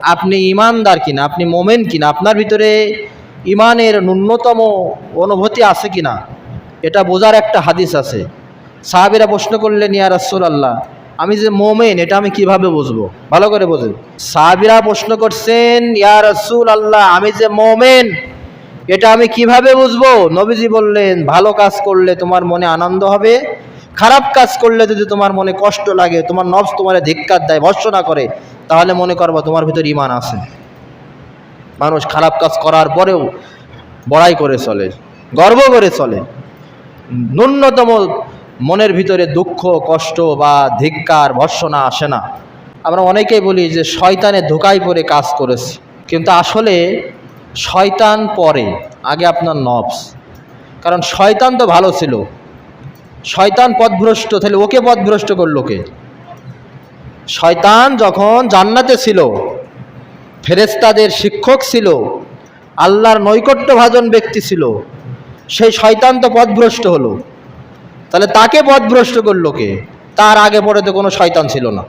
আপনি ইমানদার কিনা, আপনি মোমেন কিনা, আপনার ভিতরে ইমানের ন্যূনতম অনুভূতি আছে কিনা, এটা বোঝার একটা হাদিস আছে। সাহাবিরা প্রশ্ন করলেন, ইয়া রাসূল আল্লাহ আমি যে মোমেন, এটা আমি কীভাবে বুঝব? ভালো করে বোঝেন। সাহাবিরা প্রশ্ন করছেন, ইয়া রাসূল আল্লাহ আমি যে মোমেন, এটা আমি কীভাবে বুঝব? নবীজি বললেন, ভালো কাজ করলে তোমার মনে আনন্দ হবে খারাপ কাজ করলে যদি তোমার মনে কষ্ট লাগে, তোমার নবস তোমার ধিক্কার দেয় ভর্সনা করে, তাহলে মনে করবা তোমার ভিতর ইমান আছে। মানুষ খারাপ কাজ করার পরেও বড়াই করে চলে, গর্ব করে চলে। ন্যূনতম মনের ভিতরে দুঃখ, কষ্ট বা ধিক্কার ভর্সনা আসে না। আমরা অনেকেই বলি যে, শয়তানে ধোকায় পরে কাজ করেছে। কিন্তু আসলে শয়তান পরে, আগে আপনার নবস কারণ শয়তান তো ভালো ছিল। শয়তান পথভ্রষ্ট, তাহলে ওকে পথভ্রষ্ট করল কে? শয়তান যখন জান্নাতে ছিল ফেরেস্তাদের শিক্ষক ছিল, আল্লাহর নৈকট্য ভাজন ব্যক্তি ছিল, সেই শয়তান তো পথভ্রষ্ট হলো। তাহলে তাকে পথভ্রষ্ট করল কে? তার আগে পরে তো কোনো শয়তান ছিল না।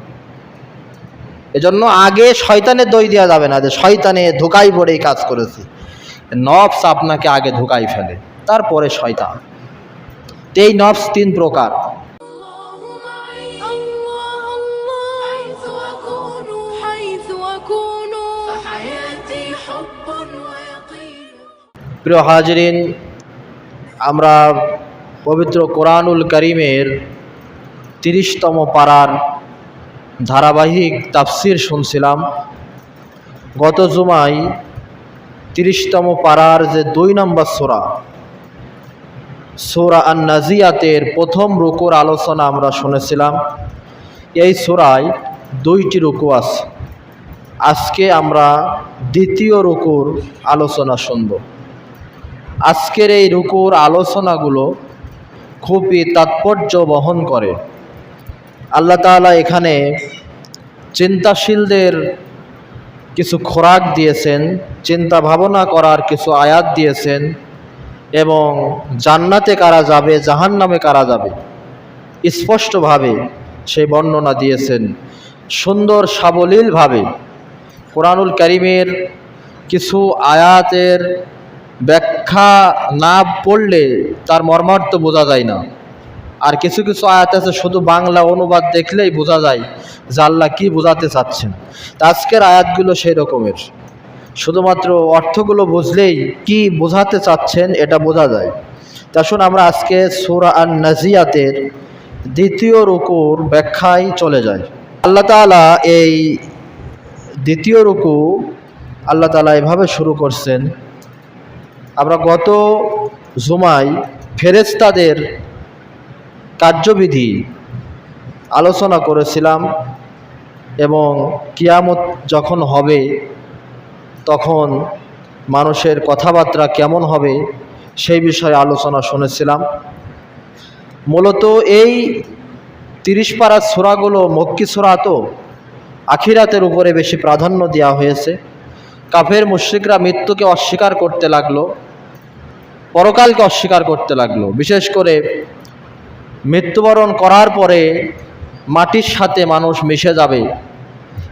এজন্য আগে শয়তানের দই দেওয়া যাবে না যে, শয়তানে ধোকাই পড়ে এই কাজ করেছি। নফস আপনাকে আগে ধোকাই ফেলে। তারপরে শয়তান। এই নফস তিন প্রকার প্রিয় হাজরিন, আমরা পবিত্র কোরআনুল করিমের তিরিশতম পাড়ার ধারাবাহিক তাফসির শুনছিলাম। গত জুমায় তিরিশতম পাড়ার যে দুই নম্বর সোরা সোরা আন নাজিয়াতের প্রথম রুকুর আলোচনা আমরা শুনেছিলাম। এই সোরায় দুইটি রুকু আছে। আজকে আমরা দ্বিতীয় রুকুর আলোচনা শুনব। আজকের এই রুকুর আলোচনাগুলো খুবই তাৎপর্য বহন করে। আল্লাহ তাআলা এখানে চিন্তাশীলদের কিছু খোরাক দিয়েছেন, চিন্তা ভাবনা করার কিছু আয়াত দিয়েছেন। এবং জান্নাতে কারা যাবে, জাহান্নামে কারা যাবে? স্পষ্টভাবে সেই বর্ণনা দিয়েছেন। সুন্দর সাবলীলভাবে কোরআনুল করিমের কিছু আয়াতের ব্যাখ্যা না পড়লে তার মর্মার্থ বোঝা যায় না। আর কিছু কিছু আয়াত আছে, শুধু বাংলা অনুবাদ দেখলেই বোঝা যায় যে আল্লাহ কী বোঝাতে চাচ্ছেন। আজকের আয়াতগুলো সেই রকমের। শুধুমাত্র অর্থগুলো বুঝলেই কি বোঝাতে চাচ্ছেন এটা বোঝা যায়। তা শুন, আমরা আজকে সুরা আন নাজিয়াতের দ্বিতীয় রুকুর ব্যাখ্যায় চলে যাই। আল্লাহ তাআলা এই দ্বিতীয় রুকু আল্লাহ তাআলা এভাবে শুরু করছেন, আমরা গত জুমায় ফেরেস্তাদের কার্যবিধি আলোচনা করেছিলাম এবং কিয়ামত যখন হবে তখন মানুষের কথাবার্তা কেমন হবে সেই বিষয়ে আলোচনা শুনেছিলাম। মূলত এই তিরিশ পাড়ার সোরাগুলো মক্কি সোরা তো আখিরাতের উপরে বেশি প্রাধান্য দেওয়া হয়েছে। কাফের মুশ্রিকরা মৃত্যুকে অস্বীকার করতে লাগল, পরকালকে অস্বীকার করতে লাগল। বিশেষ করে মৃত্যুবরণ করার পরে মাটির সাথে মানুষ মিশে যাবে,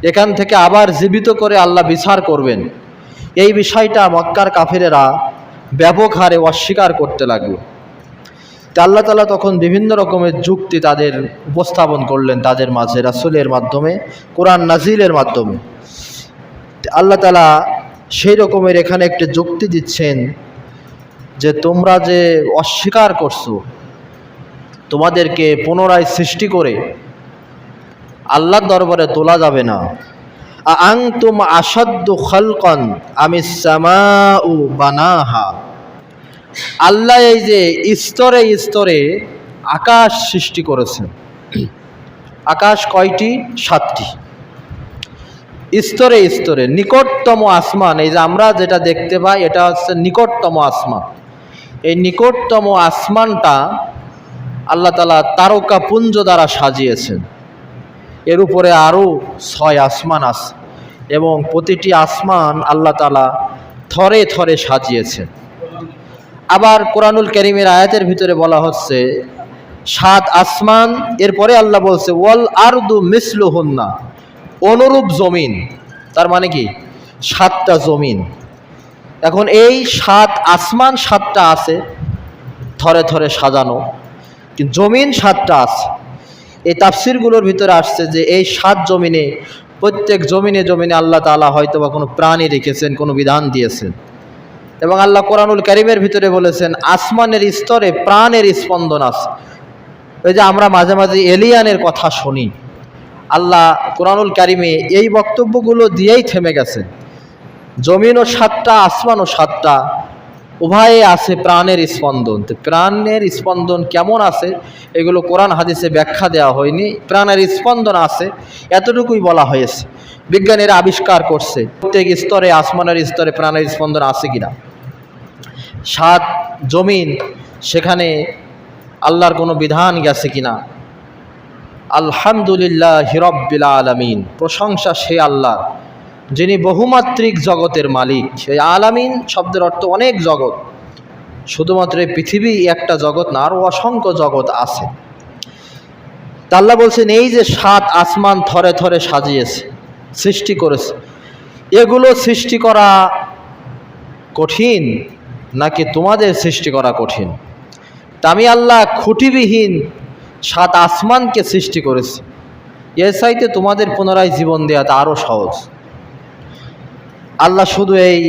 এখান থেকে আবার জীবিত করে আল্লাহ বিচার করবেন। এই বিষয়টা মক্কার কাফেরেরা ব্যাপক হারে অস্বীকার করতে লাগল। আল্লাহ তালা তখন বিভিন্ন রকমের যুক্তি তাদের উপস্থাপন করলেন তাদের মাঝে, রাসুলের মাধ্যমে, কোরআন নাজিলের মাধ্যমে। আল্লাহ তালা সেই রকমের এখানে একটি যুক্তি দিচ্ছেন যে তোমরা যে অস্বীকার করছ, তোমাদেরকে পুনরায় সৃষ্টি করে আল্লাহর দরবারে তোলা যাবে না। আং তুম আসাদ্দ খালকন আমি সামাউ বানাহা। আল্লাহ এই যে স্তরে স্তরে আকাশ সৃষ্টি করেছেন। আকাশ কয়টি? সাতটি। স্তরে স্তরে নিকটতম আসমান, এই যে আমরা যেটা দেখতে পাই, এটা হচ্ছে নিকটতম আসমান। এই নিকটতম আসমানটা আল্লাহ তালা তারকা পুঞ্জ দ্বারা সাজিয়েছেন। এর উপরে আরও ছয় আসমান আছে। এবং প্রতিটি আসমান আল্লাহ তালা থরে থরে সাজিয়েছেন। আবার কোরআনুল করিমের আয়াতের ভিতরে বলা হচ্ছে, সাত আসমান, এরপরে আল্লাহ বলছে, ওয়াল আরদু মিসলু হন্না অনুরূপ জমিন। তার মানে কি? সাতটা জমিন। এখন এই সাত আসমান সাতটা আছে, থরে থরে সাজানো। জমিন সাতটা আছে। এই তাফসিরগুলোর ভিতরে আসছে যে এই সাত জমিনে প্রত্যেক জমিনে জমিনে আল্লাহ তাআলা হয়তো বা কোনো প্রাণী রেখেছেন, কোনো বিধান দিয়েছেন। এবং আল্লাহ কোরআনুল কারিমের ভিতরে বলেছেন, আসমানের স্তরে প্রাণের স্পন্দন আছে। ওই যে আমরা মাঝে মাঝে এলিয়ানের কথা শুনি, আল্লাহ কোরআনুল কারিমে এই বক্তব্যগুলো দিয়েই থেমে গেছে জমিনও সাতটা, আসমানও সাতটা উভয়ে আছে প্রাণের স্পন্দন। তো প্রাণের স্পন্দন কেমন আছে? এগুলো কোরআন হাদিসে ব্যাখ্যা দেওয়া হয়নি। প্রাণের স্পন্দন আছে, এতটুকুই বলা হয়েছে। বিজ্ঞানীরা আবিষ্কার করছে, প্রত্যেক স্তরে, আসমানের স্তরে প্রাণের স্পন্দন আছে কিনা। সাত জমিন, সেখানে আল্লাহর কোনো বিধান গেছে কিনা? আলহামদুলিল্লাহ হিরব্বিল আলামিন, প্রশংসা সে আল্লাহ যিনি বহুমাত্রিক জগতের মালিক। সেই আলামিন শব্দের অর্থ অনেক জগৎ। শুধুমাত্র এই পৃথিবী একটা জগৎ না, আরও অসংখ্য জগৎ আছে। তা আল্লাহ বলছেন, এই যে সাত আসমান থরে থরে সাজিয়েছে, সৃষ্টি করেছে, এগুলো সৃষ্টি করা কঠিন নাকি তোমাদের সৃষ্টি করা কঠিন? তা আমি আল্লাহ খুঁটিবিহীন সাত আসমানকে সৃষ্টি করেছি। এর চাইতে তোমাদের পুনরায় জীবন দেওয়াটা আরও সহজ। আল্লাহ শুধু এই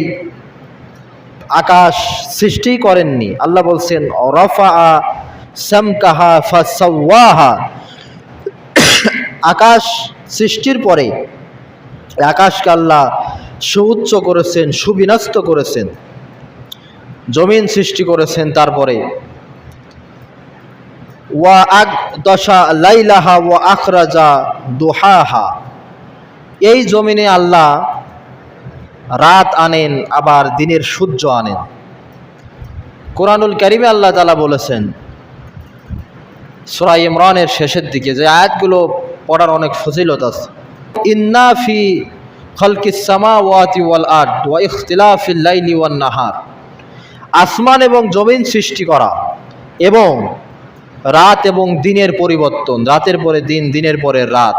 আকাশ সৃষ্টি করেননি। আল্লাহ বলছেন আকাশ সৃষ্টির পরে আকাশকে আল্লাহ সুউচ্চ করেছেন সুবিনস্ত করেছেন। জমিন সৃষ্টি করেছেন তারপরে। ওয়া আগ দশা লাইলাহা ওয়া আখরাজা দুহাহা। এই জমিনে আল্লাহ রাত আনেন, আবার দিনের সূর্য আনেন। কোরআনুল কারিমে আল্লাহ তালা বলেছেন সুরাই ইমরানের শেষের দিকে যে আয়াতগুলো পড়ার অনেক ফজিলত আছে। ইন্না ফি খলকিস সামাওয়াতি ওয়াল আরদ ওয়া ইখতিলাফিল লাইলি ওয়ান নাহার। আসমান এবং জমিন সৃষ্টি করা এবং রাত এবং দিনের পরিবর্তন, রাতের পরে দিন, দিনের পরে রাত।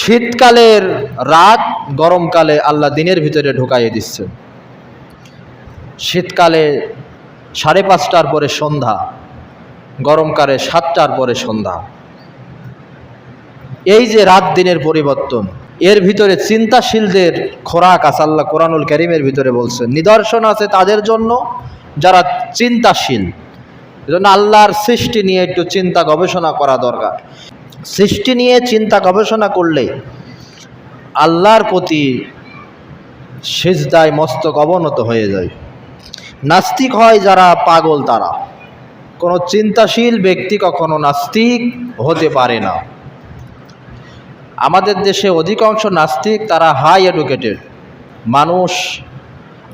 শীতকালের রাত গরমকালে আল্লাহ দিনের ভিতরে ঢুকাইয়ে দিচ্ছে। শীতকালে সাড়ে পাঁচটার পরে সন্ধ্যা, গরমকালে সাতটার পরে সন্ধ্যা। এই যে রাত দিনের পরিবর্তন, এর ভিতরে চিন্তাশীলদের খোরাক আছে আল্লাহ কোরআনুল করিমের ভিতরে বলছেন নিদর্শন আছে তাদের জন্য, যারা চিন্তাশীল। এজন্য আল্লাহর সৃষ্টি নিয়ে একটু চিন্তা গবেষণা করা দরকার। সৃষ্টি নিয়ে চিন্তা গবেষণা করলে আল্লাহর প্রতি সেজদায় মস্তক অবনত হয়ে যায়। নাস্তিক হয় যারা পাগল তারা। কোনো চিন্তাশীল ব্যক্তি কখনো নাস্তিক হতে পারে না। আমাদের দেশে অধিকাংশ নাস্তিক তারা হাই এডুকেটেড মানুষ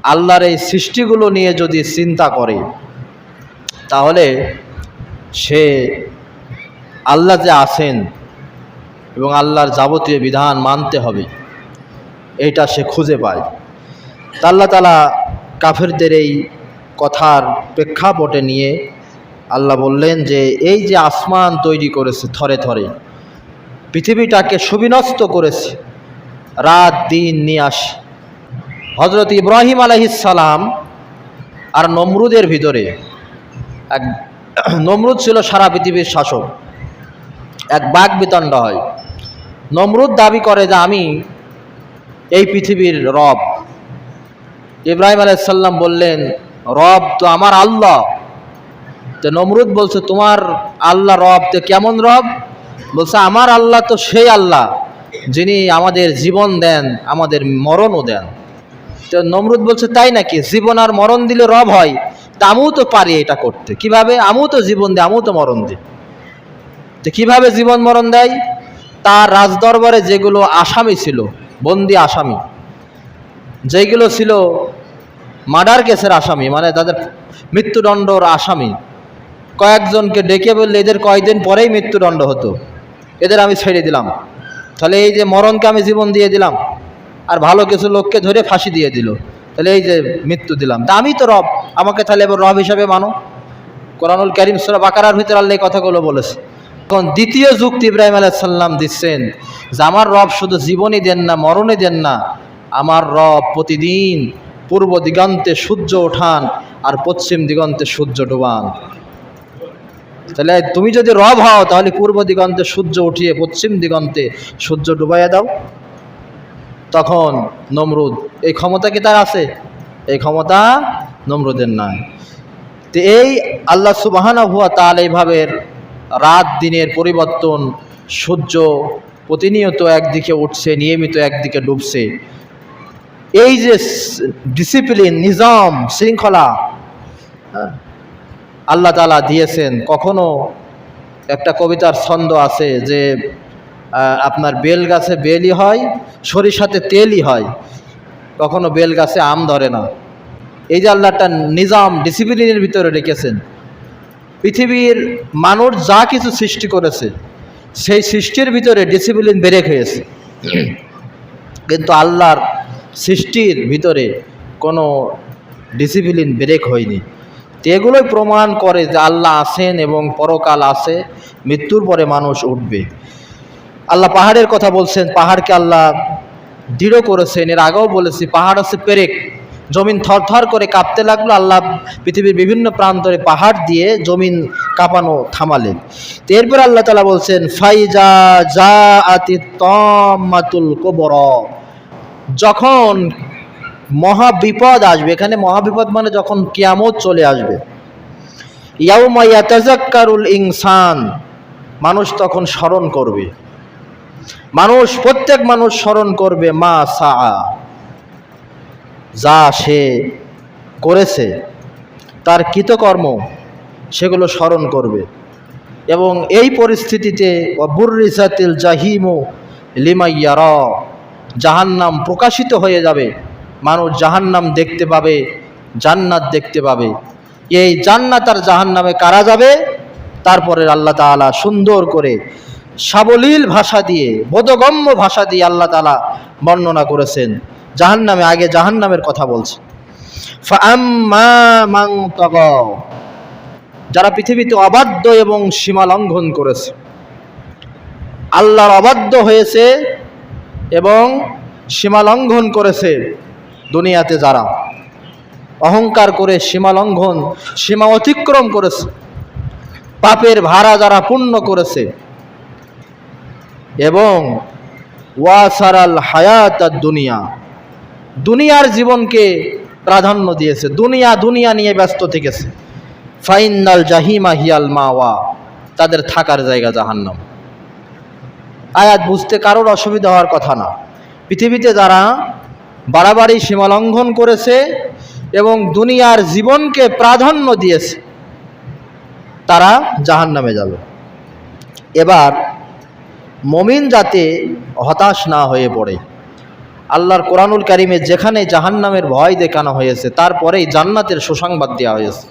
আল্লাহর এই সৃষ্টিগুলো নিয়ে যদি চিন্তা করে, তাহলে সে আল্লাহ যে আছেন এবং আল্লাহর যাবতীয় বিধান মানতে হবে, এটা সে খুঁজে পায়। আল্লাহ তালা কাফেরদের এই কথার প্রেক্ষাপটে নিয়ে আল্লাহ বললেন যে, এই যে আসমান তৈরি করেছে থরে থরে, পৃথিবীটাকে সুবিনস্ত করেছে, রাত দিন নিয়ে আসে। হজরত ইব্রাহিম আলহিসাল্লাম আর নমরুদের ভিতরে এক নমরুদ ছিল সারা পৃথিবীর শাসক। এক বাঘ বিতণ্ড হয়। নমরুদ দাবি করে যে আমি এই পৃথিবীর রব। ইব্রাহিম আলাইসাল্লাম বললেন, রব তো আমার আল্লাহ। তো নমরুদ বলছে, তোমার আল্লাহ রব, তো কেমন রব? বলছে, আমার আল্লাহ তো সেই আল্লাহ, যিনি আমাদের জীবন দেন, আমাদের মরণও দেন। তো নমরুদ বলছে, তাই নাকি? জীবন আর মরণ দিলে রব হয়। তা আমিও তো পারি এটা করতে। কীভাবে? আমিও তো জীবন দিই, আমিও তো মরণ দিই। তো কীভাবে জীবন মরণ দেয়? তার রাজদরবারে যেগুলো আসামি ছিল, বন্দি আসামি, যেগুলো ছিল মার্ডার কেসের আসামি মানে তাদের মৃত্যুদণ্ডর আসামি, কয়েকজনকে ডেকে বললে এদের কয়েকদিন পরেই মৃত্যুদণ্ড হতো। এদের আমি ছেড়ে দিলাম। তাহলে এই যে মরণকে আমি জীবন দিয়ে দিলাম, আর ভালো কিছু লোককে ধরে ফাঁসি দিয়ে দিল, তাহলে এই যে মৃত্যু দিলাম। তা আমি তো রব, আমাকে তাহলে এবার রব হিসাবে মানো। কোরআনুল করিম সুরা বাকারার ভিতরে আল্লাহ কথাগুলো বলেছে। এখন দ্বিতীয় যুক্তি ইব্রাহিম আলাইসাল্লাম দিচ্ছেন যে আমার রব শুধু জীবনই দেন না, মরণই দেন না। আমার রব প্রতিদিন পূর্ব দিগন্তে সূর্য ওঠান আর পশ্চিম দিগন্তে সূর্য ডুবান। তাহলে তুমি যদি রব হও, তাহলে পূর্ব দিগন্তে সূর্য উঠিয়ে পশ্চিম দিগন্তে সূর্য ডুবাইয়া দাও। তখন নমরুদ, এই ক্ষমতা কি তার আছে? এই ক্ষমতা নমরুদের নাই। তো এই আল্লাহ সুবাহানা হুয়া তাল এইভাবে রাত দিনের পরিবর্তন সূর্য প্রতিনিয়ত একদিকে উঠছে নিয়মিত একদিকে ডুবছে। এই যে ডিসিপ্লিন নিজাম শৃঙ্খলা হ্যাঁ, আল্লাহ তালা দিয়েছেন কখনো একটা কবিতার ছন্দ আছে যে আপনার বেল গাছে বেলই হয় সরিষাতে তেলই হয়। কখনো বেল গাছে আম ধরে না। এই যে আল্লাহটা নিজাম ডিসিপ্লিনের ভিতরে রেখেছেন। পৃথিবীর মানুষ যা কিছু সৃষ্টি করেছে, সেই সৃষ্টির ভিতরে ডিসিপ্লিন বেড়ে হয়েছে। কিন্তু আল্লাহর সৃষ্টির ভিতরে কোনো ডিসিপ্লিন ব্রেক হয়নি। এগুলোই প্রমাণ করে যে আল্লাহ আছেন এবং পরকাল আছে, মৃত্যুর পরে মানুষ উঠবে। আল্লাহ পাহাড়ের কথা বলছেন, পাহাড়কে আল্লাহ দৃঢ় করেছেন। এর আগেও বলেছি, পাহাড় হচ্ছে পেরেক। জমিন থরথর করে কাঁপতে লাগল। আল্লাহ পৃথিবীর বিভিন্ন প্রান্তরে পাহাড় দিয়ে জমিন কাঁপানো থামালেন। এরপর আল্লাহ তালা বলছেন, ফাইজা যা আতি তমাতুল কোবর। যখন মহাবিপদ আসবে, এখানে মহাবিপদ মানে যখন কিয়ামত চলে আসবে। ইয়াউমা ইয়াতাজাক্কারুল ইনসান, মানুষ তখন স্মরণ করবে। মানুষ, প্রত্যেক মানুষ স্মরণ করবে মা সা যা সে করেছে, তার কৃতকর্ম সেগুলো স্মরণ করবে। এবং এই পরিস্থিতিতে বুর্রিসাতিল জাহিমু লিমাইয়ার জাহান্নাম প্রকাশিত হয়ে যাবে। মানুষ জাহান্নাম দেখতে পাবে, জান্নাত দেখতে পাবে। এই জান্নাত আর জাহান্নামে কারা যাবে? তারপরে আল্লাহ তাআলা সুন্দর করে সাবলীল ভাষা দিয়ে, বোধগম্য ভাষা দিয়ে আল্লাহ তাআলা বর্ণনা করেছেন। জাহান্নামে, আগে জাহান্নামের কথা বলছে। যারা পৃথিবীতে অবাধ্য এবং সীমা লঙ্ঘন করেছে। আল্লাহর অবাধ্য হয়েছে এবং সীমা লঙ্ঘন করেছে দুনিয়াতে যারা। অহংকার করে সীমা লঙ্ঘন, সীমা অতিক্রম করেছে। পাপের ভাড়া যারা পূর্ণ করেছে। এবং ওয়াসারাল হায়াত দুনিয়া দুনিয়ার জীবনকে প্রাধান্য দিয়েছে। দুনিয়া দুনিয়া নিয়ে ব্যস্ত থেকেছে। ফাইনাল জাহিমা হিয়াল মাওয়া। তাদের থাকার জায়গা জাহান্নাম। আয়াত বুঝতে কারোর অসুবিধা হওয়ার কথা না। পৃথিবীতে যারা বাড়াবাড়ি সীমালঙ্ঘন করেছে এবং দুনিয়ার জীবনকে প্রাধান্য দিয়েছে, তারা জাহান্নামে যাবে। এবার মমিন যাতে হতাশ না হয়ে পড়ে। আল্লাহর কোরআনুল কারিমে যেখানে জাহান্নামের ভয় দেখানো হয়েছে, তারপরেই জান্নাতের সুসংবাদ দেওয়া হয়েছে।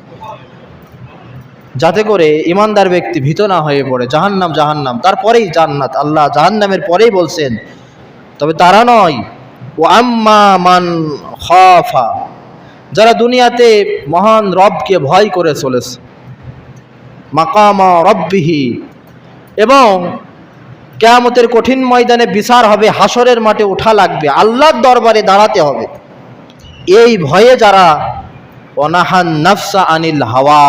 যাতে করে ইমানদার ব্যক্তি ভীত না হয়ে পড়ে, জাহান্নাম জাহান্নাম, তারপরেই জান্নাত। আল্লাহ জাহান্নামের পরেই বলছেন, তবে তারা নয়, ও আম্মা মান খাফা, যারা দুনিয়াতে মহান রবকে ভয় করে চলেছে, মাকামা রব্বিহি, এবং কেয়ামতের কঠিন ময়দানে বিচার হবে হাসরের মাঠে ওঠা লাগবে, আল্লাহর দরবারে দাঁড়াতে হবে। এই ভয়ে যারা অনাহান নফসা আনিল হাওয়া,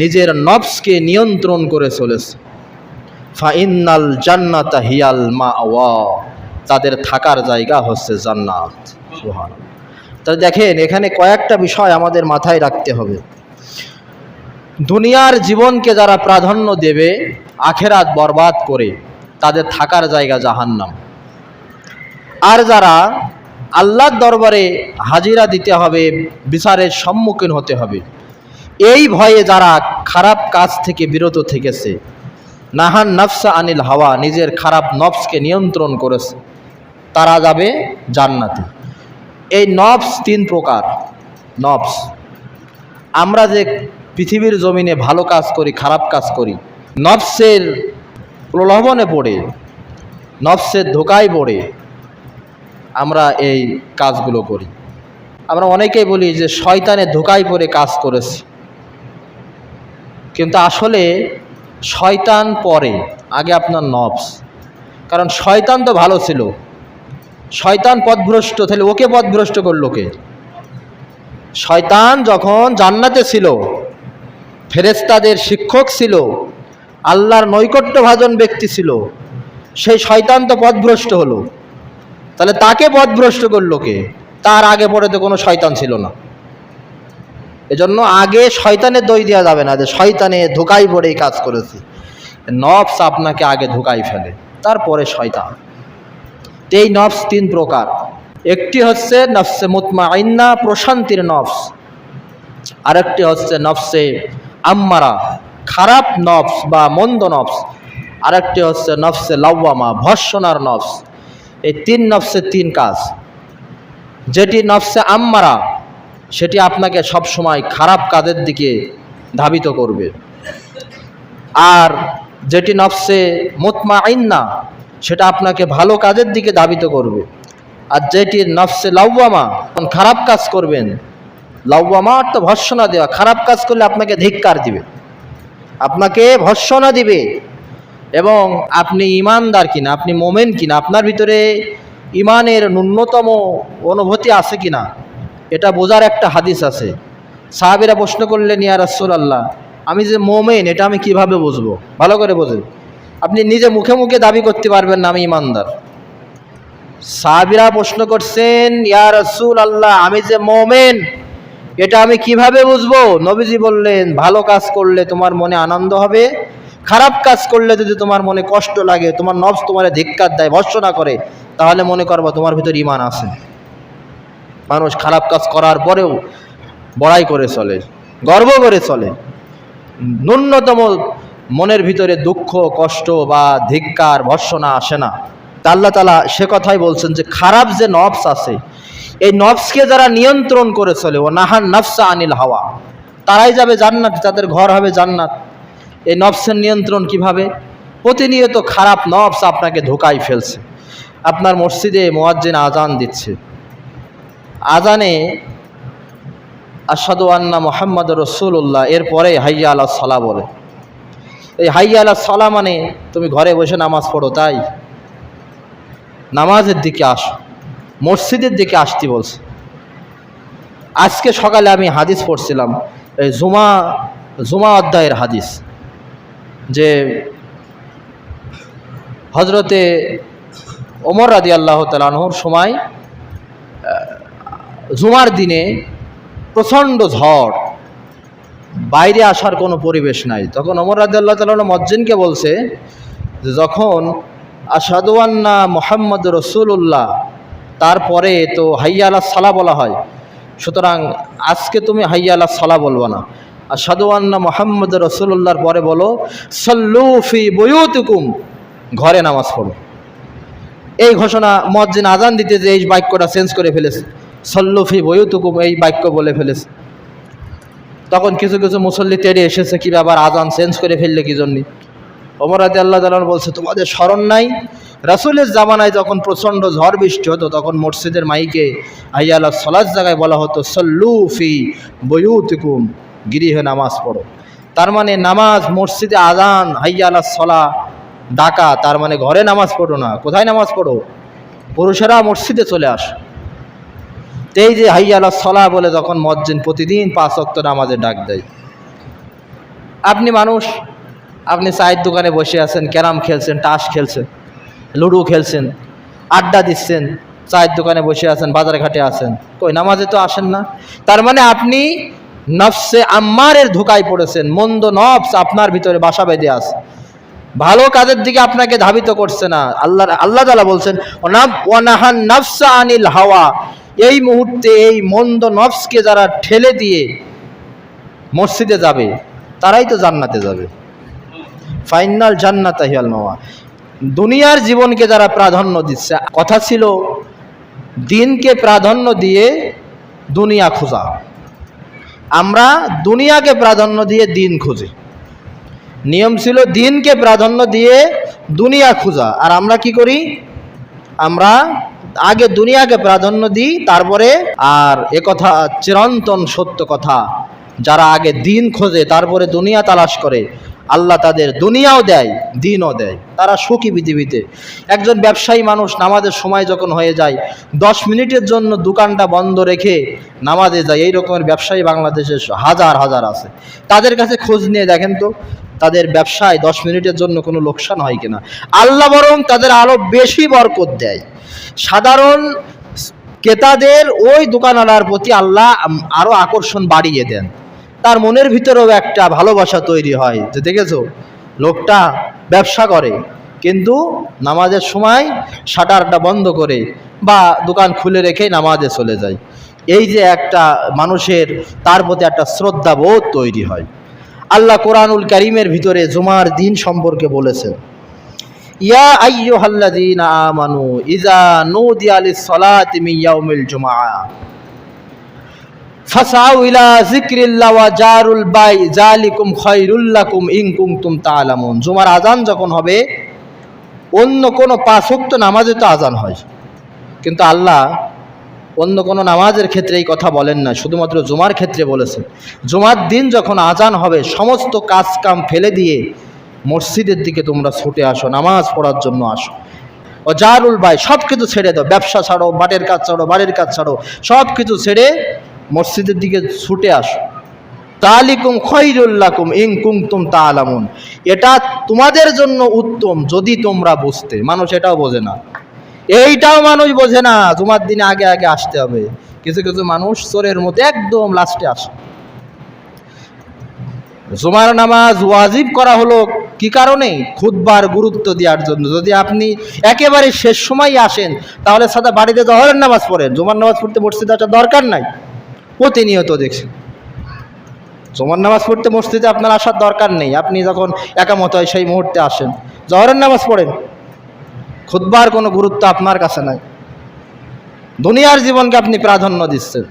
নিজের নফসকে নিয়ন্ত্রণ করে চলেছে। ফাইনাল জান্নাত হিয়াল মা তাদের থাকার জায়গা হচ্ছে জান্নাত। সুবহানাল্লাহ। তাহলে দেখেন, এখানে কয়েকটা বিষয় আমাদের মাথায় রাখতে হবে। দুনিয়ার জীবনকে যারা প্রাধান্য দেবে, আখেরাত বরবাদ করে তাদের থাকার জায়গা জাহান্নাম। আর যারা আল্লাহর দরবারে হাজিরা দিতে হবে, বিচারের সম্মুখীন হতে হবে, এই ভয়ে যারা খারাপ কাজ থেকে বিরত থেকেছে, নাহান নফসা আনিল হাওয়া, নিজের খারাপ নফসকে নিয়ন্ত্রণ করেছে, তারা যাবে জান্নাতে। এই নফস তিন প্রকার। নফস, আমরা যে পৃথিবীর জমিনে ভালো কাজ করি, খারাপ কাজ করি, নফসের প্রলোভনে পড়ে, নফসের ধোকায় পড়ে আমরা এই কাজগুলো করি। আমরা অনেকেই বলি যে শয়তানে ধোকায় পড়ে কাজ করেছি। কিন্তু আসলে শয়তান পরে, আগে আপনার নফস। কারণ শয়তান তো ভালো ছিল। শয়তান পথভ্রষ্ট, তাহলে ওকে পথভ্রষ্ট করল কে? শয়তান যখন জান্নাতে ছিল ফেরেস্তাদের শিক্ষক ছিল, আল্লাহর নৈকট্য ভাজন ব্যক্তি ছিল, সেই শয়তান তো পথভ্রষ্ট হলো। তাহলে তাকে পথভ্রষ্ট করল কে? তার আগে পরে তো কোনো শয়তান ছিল না। এজন্য আগে শয়তানের দই দেওয়া যাবে না যে শয়তানে ধোকাই পড়ে এই কাজ করেছি। নফস আপনাকে আগে ধোকাই ফেলে, তারপরে শয়তান। এই নফস তিন প্রকার। একটি হচ্ছে নফসে মুতমা আইন্না প্রশান্তির নফস। আরেকটি হচ্ছে নফসে আম্মারা, খারাপ নফস বা মন্দ নফস। আরেকটি হচ্ছে নফসে লাউয়ামা ভর্ষণার নফস। এই তিন নফসের তিন কাজ। যেটি নফসে আম্মারা, সেটি আপনাকে সবসময় খারাপ কাজের দিকে ধাবিত করবে। আর যেটি নফসে মুতমা আইন্না সেটা আপনাকে ভালো কাজের দিকে ধাবিত করবে। আর যেটি নফসে লাউয়ামা খারাপ কাজ করবেন লাউয়ামা অর্থ ভর্ষণা দেওয়া। খারাপ কাজ করলে আপনাকে ধিক্কার দিবে। আপনাকে ভর্ষণা দিবে। এবং আপনি ইমানদার কিনা, আপনি মোমেন কিনা, আপনার ভিতরে ইমানের ন্যূনতম অনুভূতি আছে কিনা, এটা বোঝার একটা হাদিস আছে। সাহাবিরা প্রশ্ন করলেন, ইয়া রাসূল আল্লাহ আমি যে মোমেন, এটা আমি কীভাবে বুঝব? ভালো করে বোঝেন। আপনি নিজে মুখে মুখে দাবি করতে পারবেন না, আমি ইমানদার। সাহাবিরা প্রশ্ন করছেন, ইয়া রাসূল আল্লাহ আমি যে মোমেন এটা আমি কীভাবে বুঝব? নবীজি বললেন, ভালো কাজ করলে তোমার মনে আনন্দ হবে, খারাপ কাজ করলে যদি তোমার মনে কষ্ট লাগে, তোমার নবস তোমার ধিক্কার দেয় ভর্সনা করে, তাহলে মনে করব তোমার ভিতর ইমান আছে। মানুষ খারাপ কাজ করার পরেও বড়াই করে চলে, গর্ব করে চলে। ন্যূনতম মনের ভিতরে দুঃখ, কষ্ট বা ধিক্কার ভর্সনা আসে না। আল্লাহ তালা সে কথাই বলছেন যে, খারাপ যে নফস আছে এই নফসকে যারা নিয়ন্ত্রণ করে চলে ও নাহান নফসা আনিল হাওয়া। তারাই যাবে জান্নাত তাদের ঘর হবে জান্নাত। এই নফসের নিয়ন্ত্রণ কীভাবে? প্রতিনিয়ত খারাপ নফস আপনাকে ধোকায় ফেলছে। আপনার মসজিদে মোয়াজ্জিন আজান দিচ্ছে। আজানে আসাদু আন্না মোহাম্মদ রসুল্লাহ এরপরে হাইয়া আলা সালা বলে। এই হাইয়া আল্লাহ সালা মানে তুমি ঘরে বসে নামাজ পড়ো, তাই? নামাজের দিকে আসো। মসজিদের দিকে আসতে বলছে। আজকে সকালে আমি হাদিস পড়ছিলাম, এই জুমা জুমা অধ্যায়ের হাদিস, যে হজরতে ওমর রাদি আল্লাহ তালাহর সময় জুমার দিনে প্রচণ্ড ঝড়, বাইরে আসার কোনো পরিবেশ নাই। তখন ওমর রাদি আল্লাহ তালাহ মজ্জিনকে বলছে যে, যখন আসাদুয়ান্না মোহাম্মদ রসুল্লাহ তারপরে তো হাইয়া আল্লাহ সালা বলা হয়। সুতরাং আজকে তুমি হাইয়া আল্লাহ সালা বলব না। আর সাদুয়ান্না মোহাম্মদ রসুল্লাহর পরে বলো সল্লুফি বয়ুতুকুম, ঘরে নামাজ পড়ো। এই ঘোষণা মজ্জিন আজান দিতে যে এই বাক্যটা চেঞ্জ করে ফেলেছে সল্লুফি বয়ুতুকুম এই বাক্য বলে ফেলেছে। তখন কিছু কিছু মুসল্লি তেড়ে এসেছে কি ব্যাপার আজান চেঞ্জ করে ফেললে কি জন্যে? অমরাদি আল্লাহ বলছে, তোমাদের স্মরণ নাই রাসুলের জামানায় যখন প্রচণ্ড ঝড় বৃষ্টি হতো, তখন মসজিদের মাইকে হাইয়া আল্লাহ সলাজ জায়গায় বলা হতো সল্লুফি বয়ুতুকুম গিরিহে নামাজ পড়ো। তার মানে নামাজ, মসজিদে আজান হাইয়া আল্লাহ সলা, ডাকা, তার মানে ঘরে নামাজ পড়ো না, কোথায় নামাজ পড়ো? পুরুষেরা মসজিদে চলে আস। এই যে হাইয়া আল্লাহ সলা বলে যখন মজ্জিন প্রতিদিন পাঁচ অক্ত নামাজে ডাক দেয়। আপনি মানুষ, আপনি চায়ের দোকানে বসে আছেন, ক্যারাম খেলছেন টাস খেলছেন লুডো খেলছেন, আড্ডা দিচ্ছেন, চায়ের দোকানে বসে আছেন, বাজার ঘাটে আছেন। কই, নামাজে তো আসেন না। তার মানে আপনি নফসে আম্মারের ধোকায় পড়েছেন, মন্দ নফস আপনার ভিতরে বাসা বেঁধে আছে। ভালো কাজের দিকে আপনাকে ধাবিত করছে না। আল্লাহ আল্লাহ তালা বলছেন "ওনাব- ওয়ানাহান নফসা আনিল হাওয়া। এই মুহূর্তে এই মন্দ নফসকে যারা ঠেলে দিয়ে মসজিদে যাবে, তারাই তো জান্নাতে যাবে। ফাইনাল জান্নাত হিয়াল মাওয়া। দুনিয়ার জীবনকে যারা প্রাধান্য দিচ্ছে, কথা ছিল দিনকে প্রাধান্য দিয়ে দুনিয়া খোঁজা। আমরা দুনিয়াকে প্রাধান্য দিয়ে দিন খুঁজি। নিয়ম ছিল দিনকে প্রাধান্য দিয়ে দুনিয়া খোঁজা। আর আমরা কি করি? আমরা আগে দুনিয়াকে প্রাধান্য দিই, তারপরে আর এ কথা চিরন্তন সত্য কথা, যারা আগে দিন খোঁজে, তারপরে দুনিয়া তালাশ করে আল্লাহ তাদের দুনিয়াও দেয়, দিনও দেয়। তারা সুখী পৃথিবীতে। একজন ব্যবসায়ী মানুষ নামাজের সময় যখন হয়ে যায়, দশ মিনিটের জন্য দোকানটা বন্ধ রেখে নামাজে যায়। এই রকমের ব্যবসায়ী বাংলাদেশে হাজার হাজার আছে। তাদের কাছে খোঁজ নিয়ে দেখেন তো, তাদের ব্যবসায় দশ মিনিটের জন্য কোনো লোকসান হয় কিনা? আল্লাহ বরং তাদের আরও বেশি বরকত দেয়। সাধারণ ক্রেতাদের ওই দোকানওয়ালার প্রতি আল্লাহ আরও আকর্ষণ বাড়িয়ে দেন। তার মনের ভিতরেও একটা ভালোবাসা তৈরি হয়। যে দেখেছ, লোকটা ব্যবসা করে, কিন্তু নামাজের সময় শাটারটা বন্ধ করে বা দোকান খুলে রেখে নামাজে চলে যায়। এই যে একটা মানুষের, তার প্রতি একটা শ্রদ্ধাবোধ তৈরি হয়। আল্লাহ কোরআনুল করিমের ভিতরে জুমার দিন সম্পর্কে বলেছেন, ইয়া আইয়ুহাল্লাযীনা আমানু ইযা নুদিয়া লিস-সালাতি ফাসাউ ইলা যিকরিল্লাহ ওয়া জারুল বাই যালিকুম খায়রুল লাকুম ইন কুনতুম তা'লামুন জুমার আজান যখন হবে, অন্য কোনো পাঁচ নামাজে তো আজান হয়। কিন্তু আল্লাহ অন্য কোনো নামাজের ক্ষেত্রে এই কথা বলেন না, শুধুমাত্র জুমার ক্ষেত্রে বলেছেন। জুমার দিন যখন আজান হবে, সমস্ত কাজ কাম ফেলে দিয়ে মসজিদের দিকে তোমরা ছুটে আসো, নামাজ পড়ার জন্য আসো। ও জারুল ভাই সব কিছু ছেড়ে দাও, ব্যবসা ছাড়ো, বাটের কাজ ছাড়ো, বাড়ির কাজ ছাড়ো সব কিছু ছেড়ে মসজিদের দিকে ছুটে আসো। তালিকুম খৈরুল্লাকুম ইং কুমতুম তা আলামুন এটা তোমাদের জন্য উত্তম যদি তোমরা বুঝতে। মানুষ এটাও বোঝে না। এইটাও মানুষ বোঝে না, জুমার দিনে আগে আগে আসতে হবে। কিছু কিছু মানুষ চোরের মতো একদম লাস্টে আসে। জুমার নামাজ ওয়াজিব করা হলো কি কারণে? খুদবার গুরুত্ব দেওয়ার জন্য। যদি আপনি একেবারে শেষ সময় আসেন, তাহলে সাদা বাড়িতে জহরের নামাজ পড়েন। জুমার নামাজ পড়তে মসজিদ আসার দরকার নাই। প্রতিনিয়ত দেখছেন জুমার নামাজ পড়তে মসজিদে আপনার আসার দরকার নেই। আপনি যখন একামত হয় সেই মুহূর্তে আসেন। জহরের নামাজ পড়েন। খুদবার কোনো গুরুত্ব আপনার কাছে নাই। দুনিয়ার জীবনকে আপনি প্রাধান্য দিচ্ছেন।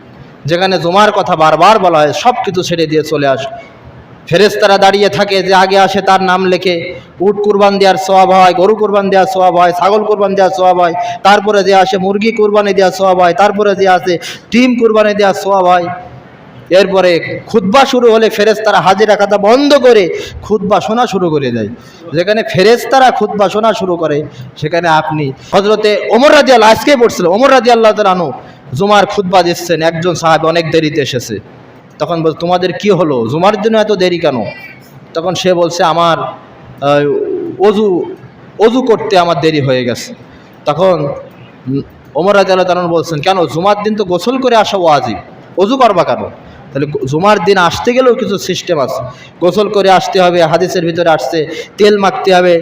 যেখানে জমার কথা বারবার বলা হয় সব কিছু ছেড়ে দিয়ে চলে আস ফেরেস্তারা দাঁড়িয়ে থাকে যে আগে আসে তার নাম লেখে। উট কুরবান দেওয়ার সোয়াব হয়, গরু কুরবান দেওয়ার সোয়াব হয়, ছাগল কুরবান দেওয়ার সোয়াব হয়, তারপরে যে আসে মুরগি কুরবানি দেওয়ার সোয়াব হয়, তারপরে যে আসে ডিম কুরবানি দেওয়ার সোয়াব হয়। এরপরে খুতবা শুরু হলে ফেরেস্তারা হাজিরা খাতা বন্ধ করে খুতবা শোনা শুরু করে দেয়। যেখানে ফেরেস্তারা খুতবা শোনা শুরু করে, সেখানে আপনি হজরতে ওমর রাজি আল্লাহ আজকে পড়ছিল, ওমর রাজি আল্লাহ তালানু জুমার খুতবা দিচ্ছেন, একজন সাহেব অনেক দেরিতে এসেছে। তখন বল তোমাদের কি হলো? জুমার জন্য এত দেরি কেন? তখন সে বলছে, আমার অজু অজু করতে আমার দেরি হয়ে গেছে। তখন ওমর রাজ আল্লাহ বলছেন, কেন? জুমার দিন তো গোসল করে আসা ওয়াজিব। অজু করবা কেন? তাহলে জুমার দিন আসতে গেলেও কিছু সিস্টেম আছে। গোসল করে আসতে হবে, হাদিসের ভিতরে আসছে, তেল মাখতে হবে,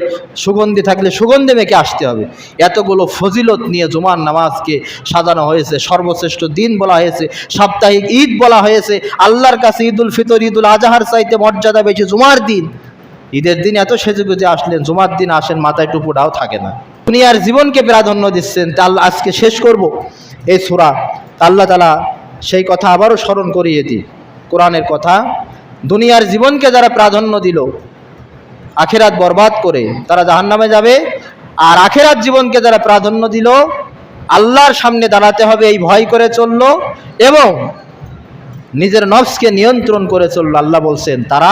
সুগন্ধি থাকলে সুগন্ধি মেখে আসতে হবে। এতগুলো ফজিলত নিয়ে জুমার নামাজকে সাজানো হয়েছে, সর্বশ্রেষ্ঠ দিন বলা হয়েছে, সাপ্তাহিক ঈদ বলা হয়েছে, আল্লাহর কাছে ঈদুল ফিতর, ঈদুল আজহার চাইতে মর্যাদা বেশি জুমার দিন। ঈদের দিন এত সেজে গুজে আসলেন, জুমার দিন আসেন, মাথায় টুপুটাও থাকে না। উনি আর জীবনকে প্রাধান্য দিচ্ছেন, তা আজকে শেষ করব। এই সুরা আল্লাহ তালা সেই কথা আবারও স্মরণ করিয়ে দিই। কোরআনের কথা, দুনিয়ার জীবনকে যারা প্রাধান্য দিল, আখেরাত বরবাদ করে তারা জাহান্নামে যাবে, আর আখেরাত জীবনকে যারা প্রাধান্য দিল, আল্লাহর সামনে দাঁড়াতে হবে এই ভয় করে চলল এবং নিজের নফসকে নিয়ন্ত্রণ করে চলল। আল্লাহ বলছেন, তারা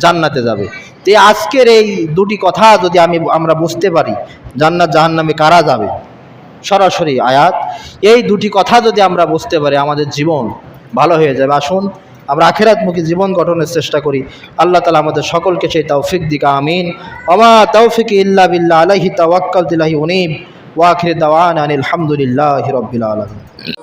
জান্নাতে যাবে। তে আজকের এই দুটি কথা যদি আমি, আমরা বুঝতে পারি, জান্নাত জাহান্নামে কারা যাবে? সরাসরি আয়াত। এই দুটি কথা যদি আমরা বুঝতে পারি, আমাদের জীবন ভালো হয়ে যাবে। আসুন, আমরা আখেরাতমুখী জীবন গঠনের চেষ্টা করি। আল্লাহ তালা আমাদের সকলকে সেই তৌফিক দিকা, আমিন। অমা তৌফিক ইল্লা বিল্লা আলহি তাওয়াক্কাল দিল্লাহি উনিব। ওয়াখির দাওয়ান আনিল হামদুলিল্লাহ রাব্বিল আলামিন।